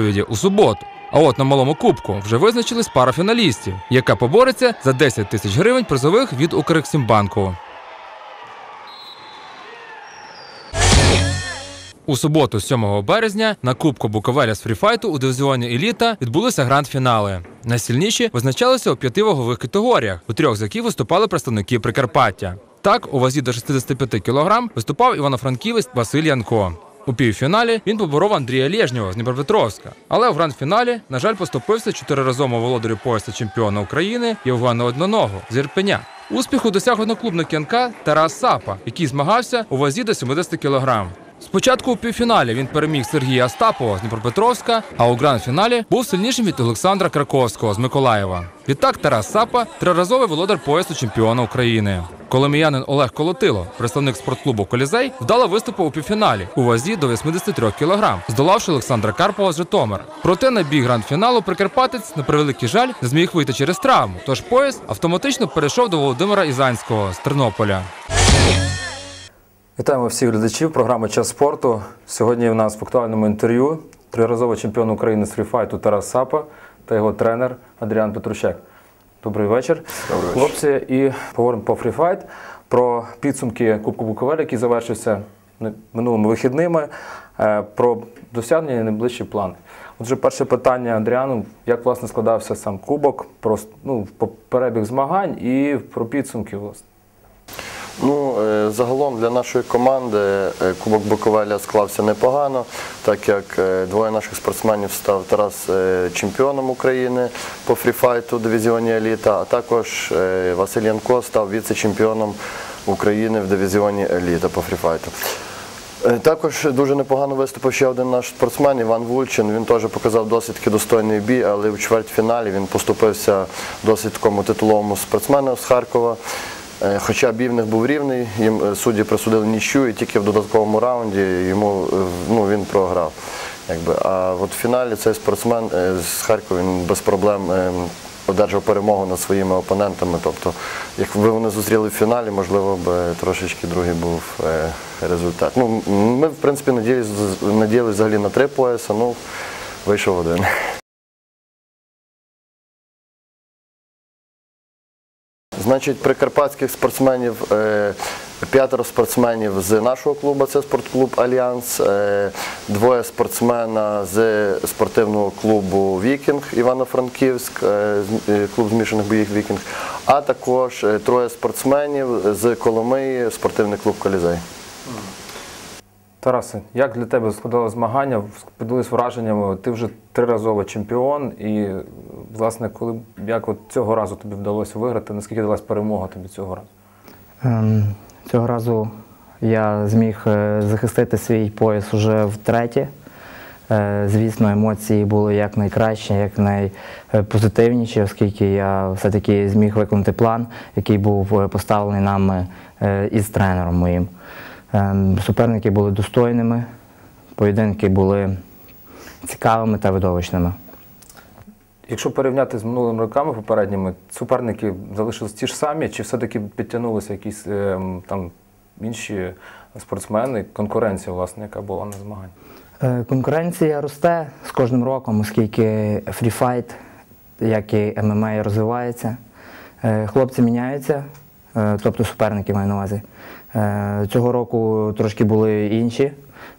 відповіді у суботу. А от на малому кубку вже визначились пара фіналістів, яка побореться за 10 тисяч гривень призових від Укрексімбанку. У суботу, 7 березня, на Кубку Буковеля з фріфайту у дивізіоні Еліта відбулися гранд-фінали. Найсильніші визначалися у п'яти вагових категоріях, у трьох з яких виступали представники Прикарпаття. Так, у вазі до 65 кг виступав івано-франківець Василь Янко. У півфіналі він поборов Андрія Лєжнього з Дніпропетровська. Але в гранд-фіналі, на жаль, поступився чотириразовому володарю пояса чемпіона України Євгену Одноного з Ірпеня. Успіху досяг одноклубник Янка Тарас Сапа, який змагався у вазі до 70 кг. Спочатку у півфіналі він переміг Сергія Остапова з Дніпропетровська, а у гранд-фіналі був сильнішим від Олександра Краковського з Миколаєва. Відтак Тарас Сапа триразовий володар поясу чемпіона України. Коломіянин Олег Колотило, представник спортклубу Колізей, вдало виступив у півфіналі у вазі до 83 кг, здолавши Олександра Карпова з Житомира. Проте на бій гранд-фіналу Прикарпатець на превеликий жаль не зміг вийти через травму. Тож пояс автоматично перейшов до Володимира Ізанського з Тернополя. Вітаємо всіх глядачів програми Час спорту. Сьогодні у нас в актуальному інтерв'ю триразовий чемпіон України з фріфайту Тарас Сапа та його тренер Адріан Петрущак. Добрий вечір. Добрий вечір. Хлопці, і поговоримо по фріфайт, про підсумки Кубку Буковель, який завершився минулими вихідними, е, про досягнення і найближчі плани. Отже, перше питання Андріану: як власне складався сам кубок, про ну, перебіг змагань і про підсумки, власне. Ну, е, загалом для нашої команди е, Кубок Буковеля склався непогано, так як е, двоє наших спортсменів став Тарас чемпіоном України по фріфайту дивізіоні Еліта, а також Василь Янко став віце-чемпіоном України в дивізіоні Еліта по фріфайту. Також дуже непогано виступив ще один наш спортсмен Іван Вульчин. Він теж показав досить таки достойний бій, але в чвертьфіналі він поступився досить такому титуловому спортсмену з Харкова. Е, Хоча них був рівний, їм е, судді присудили нічю, і тільки в додатковому раунді йому е, ну, він програв. Якби. А от в фіналі цей спортсмен з Харкова він без проблем одержав перемогу над своїми опонентами. Тобто, якби вони зустріли в фіналі, можливо б трошечки другий був результат. Ну, ми, в принципі, надіялись взагалі на три пояса, ну вийшов один. Значить, прикарпатських спортсменів е, п'ятеро спортсменів з нашого клубу, це спортклуб Альянс, е, двоє спортсмена з спортивного клубу Вікінг Івано-Франківськ, е, клуб змішаних боїв Вікінг, а також троє спортсменів з Коломиї, спортивний клуб Колізей. Тарасе, як для тебе складали змагання? Поділись враженнями. Ти вже триразовий чемпіон, і власне, коли як от цього разу тобі вдалося виграти, наскільки далась перемога тобі цього разу? Ем, Цього разу я зміг е, захистити свій пояс уже втретє. Е, Звісно, емоції були як найкращі, як найпозитивніші, оскільки я все-таки зміг виконати план, який був е, поставлений нами е, із тренером моїм. Ем, Суперники були достойними, поєдинки були цікавими та видовищними. Якщо порівняти з минулими роками попередніми, суперники залишились ті ж самі, чи все-таки підтягнулися якісь ем, там інші спортсмени, конкуренція, власне, яка була на змаганні? Е, Конкуренція росте з кожним роком, оскільки фріфайт, як і ММА, розвивається. Е, Хлопці міняються, е, тобто суперники маю на увазі. Цього року трошки були інші.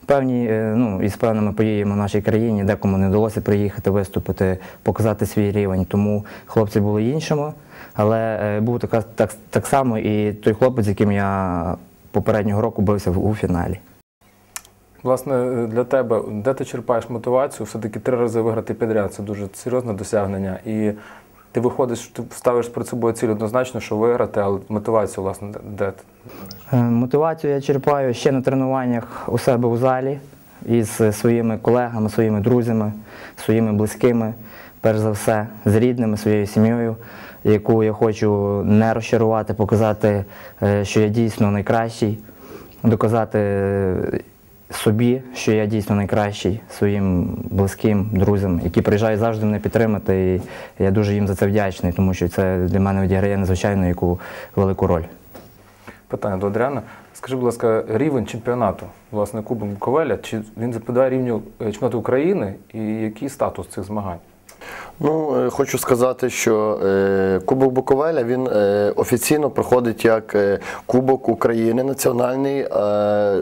Певні, е, ну, із певними подіями в нашій країні, декому не вдалося приїхати, виступити, показати свій рівень. Тому хлопці були іншими. Але е, був така, так, так само і той хлопець, з яким я попереднього року бився у фіналі. Власне, для тебе, де ти черпаєш мотивацію? Все-таки три рази виграти підряд це дуже серйозне досягнення. І ти виходиш, ти ставиш перед собою ціль однозначно, що виграти, але мотивацію, власне, де- ти? Е, Мотивацію я черпаю ще на тренуваннях у себе у залі із своїми колегами, своїми друзями, своїми близькими, перш за все, з рідними, своєю сім'єю, яку я хочу не розчарувати, показати, е, що я дійсно найкращий, доказати собі, що я дійсно найкращий своїм близьким друзям, які приїжджають завжди мене підтримати. І я дуже їм за це вдячний, тому що це для мене відіграє надзвичайно яку велику роль. питання до Адріана. Скажи, будь ласка, рівень чемпіонату, власне, Кубок Буковеля, чи він відповідає рівню чемпіонату України і який статус цих змагань? Ну, е, хочу сказати, що е, Кубок Буковеля він е, офіційно проходить як Кубок України національний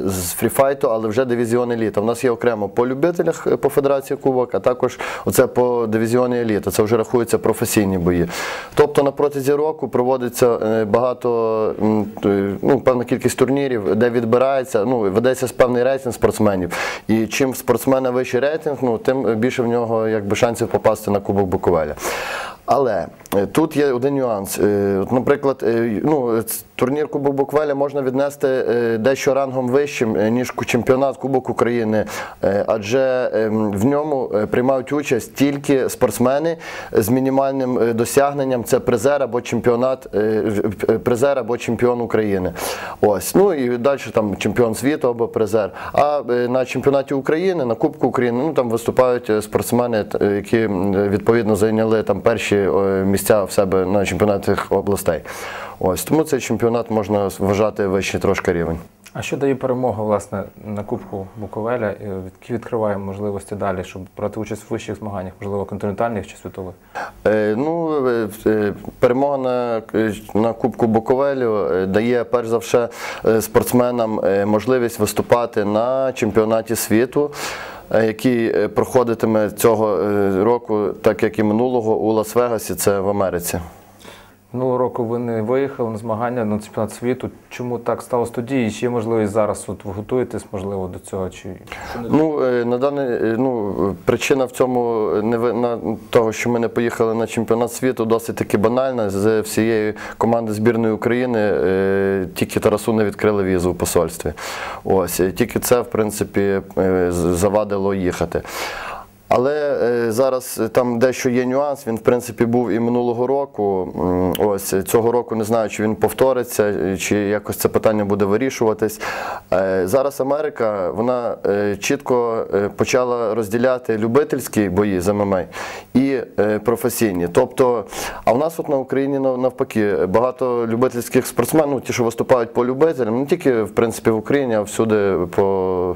з фріфайту, але вже дивізіон еліта. У нас є окремо по любителях по Федерації Кубок, а також оце по дивізіоні еліта. Це вже рахуються професійні бої. Тобто на протязі року проводиться багато, ну, певна кількість турнірів, де відбирається, ну, ведеться певний рейтинг спортсменів. І чим спортсмена вищий рейтинг, ну, тим більше в нього якби, шансів попасти на Кубок Буковеля. Але е, тут є один нюанс. Е, Наприклад, е, ну, турнір Кубок Буквеля можна віднести дещо рангом вищим, ніж чемпіонат Кубок України, адже ем, в ньому приймають участь тільки спортсмени з мінімальним досягненням. Це призер або чемпіонат, призер або чемпіон України. Ось. Ну і далі там чемпіон світу або призер. А на чемпіонаті України, на Кубку України, ну там виступають спортсмени, які відповідно зайняли там перші е, місця в себе на чемпіонатах областей. Ось тому цей чемпіонат можна вважати вищий трошки рівень. А що дає перемога власне на Кубку Буковеля, е, які відкриває можливості далі, щоб брати участь в вищих змаганнях, можливо, континентальних чи світових? Е, Ну, е, е, перемога на, е, на Кубку Буковелю е, дає перш за все е, спортсменам е, можливість виступати на чемпіонаті світу. Е, Який е, проходитиме цього е, року, так як і минулого, у Лас-Вегасі, це в Америці. Минулого року ви не виїхали на змагання на чемпіонат світу. Чому так сталося тоді? І є можливість зараз? От ви готуєтесь, можливо, до цього? Чи Ну, е, на даний, е, ну, причина в цьому не ви- на того, що ми не поїхали на чемпіонат світу, досить таки банальна. З всієї команди збірної України е, тільки Тарасу не відкрили візу в посольстві. Ось е, тільки це, в принципі, е, завадило їхати. Але е, зараз е, там дещо є нюанс. Він в принципі був і минулого року. Ось цього року не знаю, чи він повториться, е, чи якось це питання буде вирішуватись. Зараз Америка вона чітко почала розділяти любительські бої з ММА і е, професійні. Тобто, а в нас от на Україні навпаки багато любительських спортсменів, ну, ті, що виступають по любителям, не тільки в принципі в Україні, а всюди по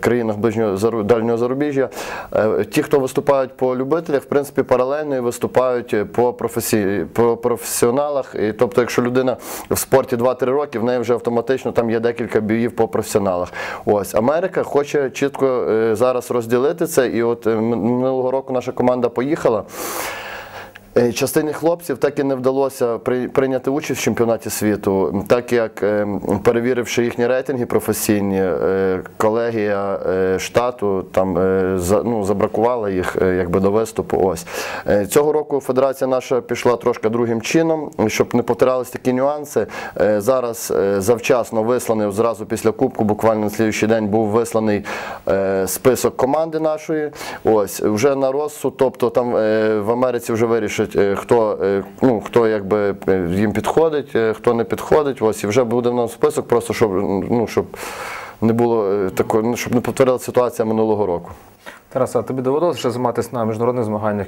країнах ближнього дальнього зарубіжжя. Е, Ті, хто виступають по любителях, в принципі, паралельно і виступають по професії, по професіоналах. І, тобто, якщо людина в спорті 2-3 роки, в неї вже автоматично там є декілька боїв по професіоналах. Ось Америка хоче чітко е, зараз розділити це. І от минулого року наша команда поїхала. Е, Частині хлопців так і не вдалося прийняти участь в чемпіонаті світу, так як е, перевіривши їхні рейтинги професійні, е, колегія е, штату там е, ну, забракувала їх е, якби до виступу. Ось Е, цього року федерація наша пішла трошки другим чином, щоб не повторялись такі нюанси. Е, Зараз е, завчасно висланий зразу після кубку, буквально на слідуючий день був висланий е, список команди нашої. Ось вже на розсуд, тобто там е, в Америці вже вирішать, е, хто, е, ну, хто якби е, їм підходить, хто не підходить. Ось і вже буде в нас список, просто щоб ну щоб не було такої, ну, щоб не повторилася ситуація минулого року. Тарас, а тобі доводилося ще займатися на міжнародних змаганнях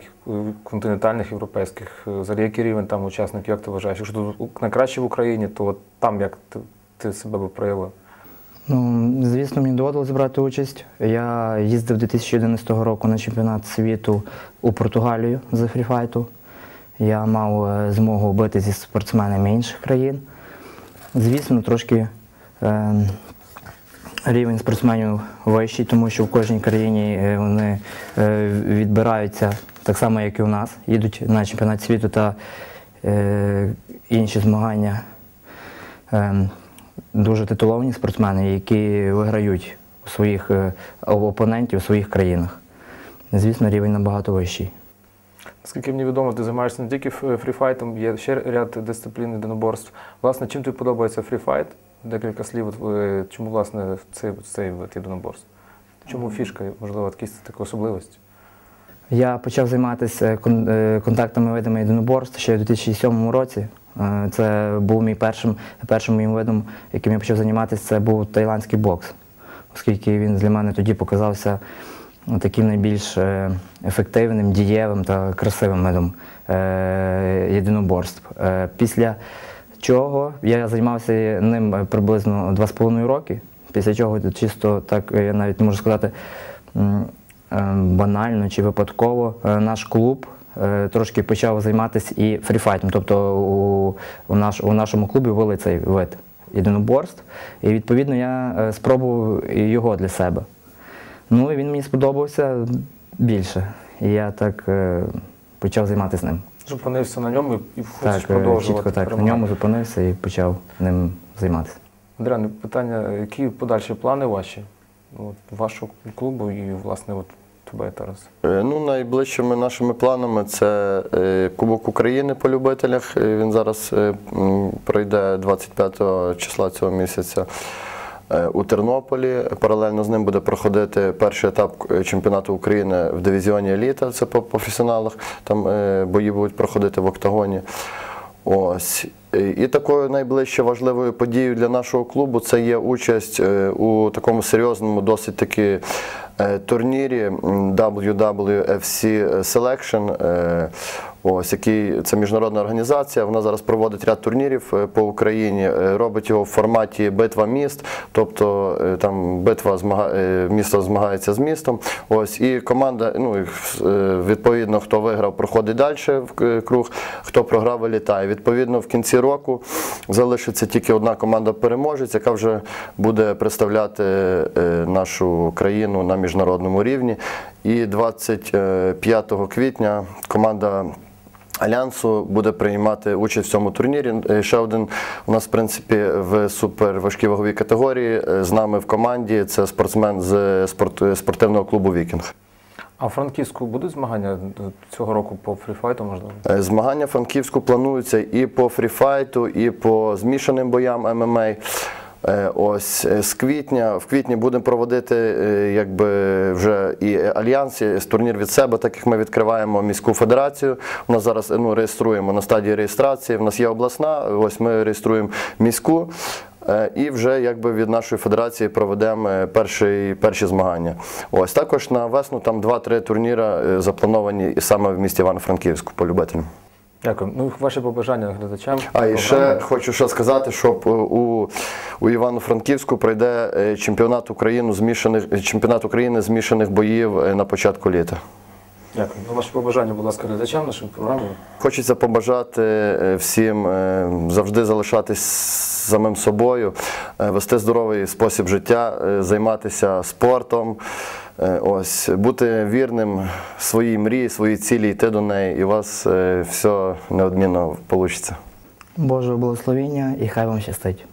континентальних, європейських? Взагалі, який рівень там учасників, як ти вважаєш? Якщо тут найкраще в Україні, то от там як ти, ти себе би проявив? Ну, звісно, мені доводилось брати участь. Я їздив 2011 року на чемпіонат світу у Португалію з фріфайту. Я мав е, змогу бити зі спортсменами інших країн. Звісно, трошки е, рівень спортсменів вищий, тому що в кожній країні е, вони е, відбираються так само, як і у нас. Їдуть на чемпіонат світу та е, інші змагання. Ем, дуже титуловані спортсмени, які виграють у своїх е, опонентів у своїх країнах. Звісно, рівень набагато вищий. Наскільки мені відомо, ти займаєшся не тільки фріфайтом, є ще ряд дисциплін єдиноборств. Власне, чим тобі подобається фріфайт? Декілька слів. е, Чому власне цей, цей вид єдиноборств? Чому фішка, можливо, якісь такі особливості? Я почав займатися е, контактами видами єдиноборств ще у 2007 році. Е, Це був мій першим, першим моїм видом, яким я почав займатися, це був тайландський бокс, оскільки він для мене тоді показався таким найбільш е, ефективним, дієвим та красивим видом е, єдиноборств. Е, Після чого я займався ним приблизно 2,5 роки. Після чого чисто так, я навіть можу сказати, банально чи випадково наш клуб трошки почав займатися і фріфайтом. Тобто у, у, наш, у нашому клубі ввели цей вид єдиноборств. І відповідно я спробував його для себе. Ну і він мені сподобався більше. І я так е, почав займатися ним. Зупинився на ньому і хочеш Так, е, продовжувати. чітко так. На перемагати. ньому зупинився і почав ним займатися. Андріан, питання, які подальші плани ваші? От, вашого клубу і, власне, от тебе, Тарас. Е, Ну, найближчими нашими планами це е, Кубок України по любителях. Е, Він зараз е, м, пройде 25 числа цього місяця. Е, У Тернополі паралельно з ним буде проходити перший етап е, чемпіонату України в дивізіоні еліта, це по професіоналах. Там е, бої будуть проходити в октагоні. Ось. І такою найближче важливою подією для нашого клубу це є участь у такому серйозному, досить таки турнірі WWFC Selection. Ось який це міжнародна організація. Вона зараз проводить ряд турнірів е, по Україні, е, робить його в форматі битва міст, тобто е, там битва змага... місто змагається з містом. Ось і команда, ну відповідно, хто виграв, проходить далі в круг, хто програв, вилітає. Відповідно, в кінці року залишиться тільки одна команда переможець, яка вже буде представляти нашу країну на міжнародному рівні. І 25 квітня команда. Альянсу буде приймати участь в цьому турнірі. Е, Ще один у нас, в принципі, в суперважкій ваговій категорії е, з нами в команді. Це спортсмен з спортивного клубу Вікінг. А в Франківську будуть змагання цього року по фріфайту, можливо? Е, Змагання в Франківську плануються і по фріфайту, і по змішаним боям ММА. Е, Ось е, з квітня, в квітні будемо проводити е, якби вже і альянс, і турнір від себе, так як ми відкриваємо міську федерацію. У нас зараз ну, реєструємо на стадії реєстрації. У нас є обласна, ось ми реєструємо міську. І вже якби від нашої федерації проведемо перші, перші змагання. Ось також на весну там 2-3 турніри заплановані саме в місті Івано-Франківську по любителям. Дякую. Ну, ваші побажання глядачам. А і ще хочу ще сказати, що у, у Івано-Франківську пройде е, чемпіонат України змішаних чемпіонат України змішаних боїв е, на початку літа. Дякую. Ну, ваші побажання, будь ласка, глядачам нашої програми. Хочеться побажати е, всім е, завжди залишатись самим собою, е, вести здоровий спосіб життя, е, займатися спортом. Е, Ось бути вірним своїй мрії, своїй цілі, йти до неї, і у вас е, все неодмінно вийде. Божого благословіння і хай вам щастить.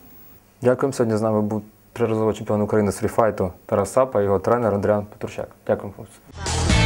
Дякуємо. Сьогодні з нами був триразовий чемпіон України з фріфайту Тарас Сапа, його тренер Андріан Петрущак. Дякую. хлопці.